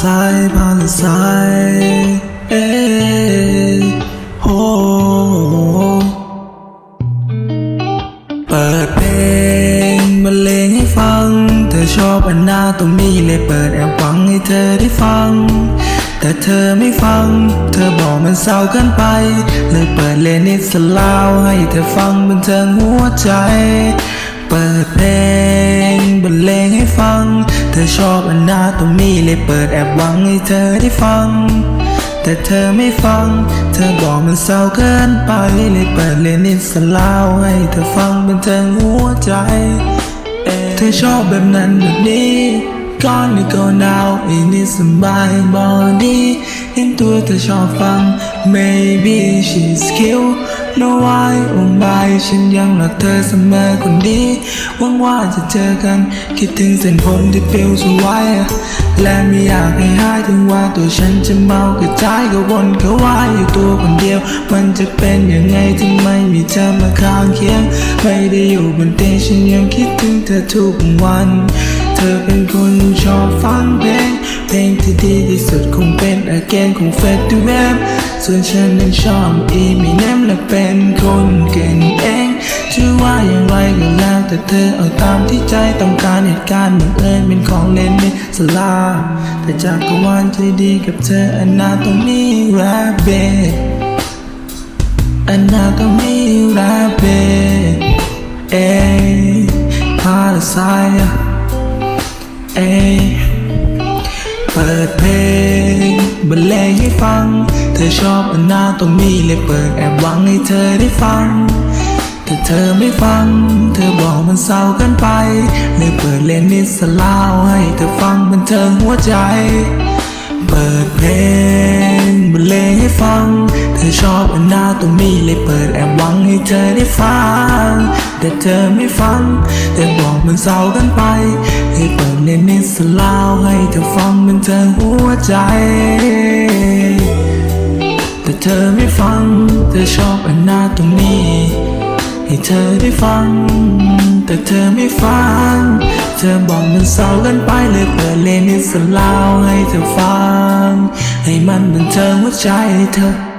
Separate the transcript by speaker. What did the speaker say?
Speaker 1: สายพาละสายเอโหเปิดเพลงบรรเลงให้ฟัง เธอชอบอันหน้าตรงนี้เลยเปิดแอบหวังให้เธอได้ฟัง แต่เธอไม่ฟัง เธอบอกมันเศร้าเกินไป เลยเปิดเลนนิสลาวให้เธอฟังบันเทิงหัวใจ เปิดเพลงบรรเลงให้ฟัง อชอบอันหน้าตรงนี้เลยเปิดแอบหวังให้เธอได้ฟัง แต่เธอไม่ฟัง เธอบอกมันเศร้าเกินไปเลยเปิดเลนนิสลาวให้เธอฟังบันเทิงหัวใจ เธอชอบแบบนั้นแบบนี้ก่อนนี่ก็หนาวอีนี่สบายบอดี้เห็นตัวเธอชอบฟัง maybe she's cute no why oh my ฉันยังรักเธอเสมอคนดีหวังว่าจะเจอกัน คิดถึงเส้นผมที่ปลิวสวย และไม่อยากให้หายถึงว่าตัวฉันจะเมากระจายก็วนก็วายอยู่ตัวคนเดียว มันจะเป็นยังไงที่ไม่มีเธอมาข้างเคียง ไม่ได้อยู่บนเตียงฉันยังคิดถึงเธอทุกวัน เธอเป็นคนชอบฟังเพลงเพลงที่ดีที่สุดคงเป็น again ของเฟสติวัลส่วนฉันนั้นชอบอีมี นมและเป็นคนเก่งเองชื่อว่าอย่างไรก็แล้วแต่เธอเอาตามที่ใจต้องการเหตุการณ์บังเอิญเป็นของเล่นในสลา แต่จากกวานใจดีกับเธออันนาตรงนี้ rabbit อันนาตรงนี้ rabbit เอ้พาละสายเอ้ เปิดเพลงบรรเลงให้ฟัง เธอชอบอันนาตรงนี้เลยเปิดแอบหวังให้เธอได้ฟัง แต่เธอไม่ฟัง เธอบอกมันเศร้ากันไปเลยเปิดเลนนิสลาวให้เธอฟังบันเทิงหัวใจ เปิดเพลงบรรเลงให้ฟัง ธอชอบอันหน้าตรงนี้เลยเปิดแอบหวังให้เธอได้ฟัง แต่เธอไม่ฟังเธอบอกมันเศร้ากันไป ให้เปิดเลนนิสลาวให้เธอฟังบันเทิงหัวใจ แต่เธอไม่ฟัง เธอชอบอันหน้าตรงนี้ ให้เธอได้ฟัง แต่เธอไม่ฟัง เธอบอกมันเศร้ากินไปเลยเปิดเลนนิสลาวให้เธอฟัง ให้มันบันเทิงหัวใจเธอ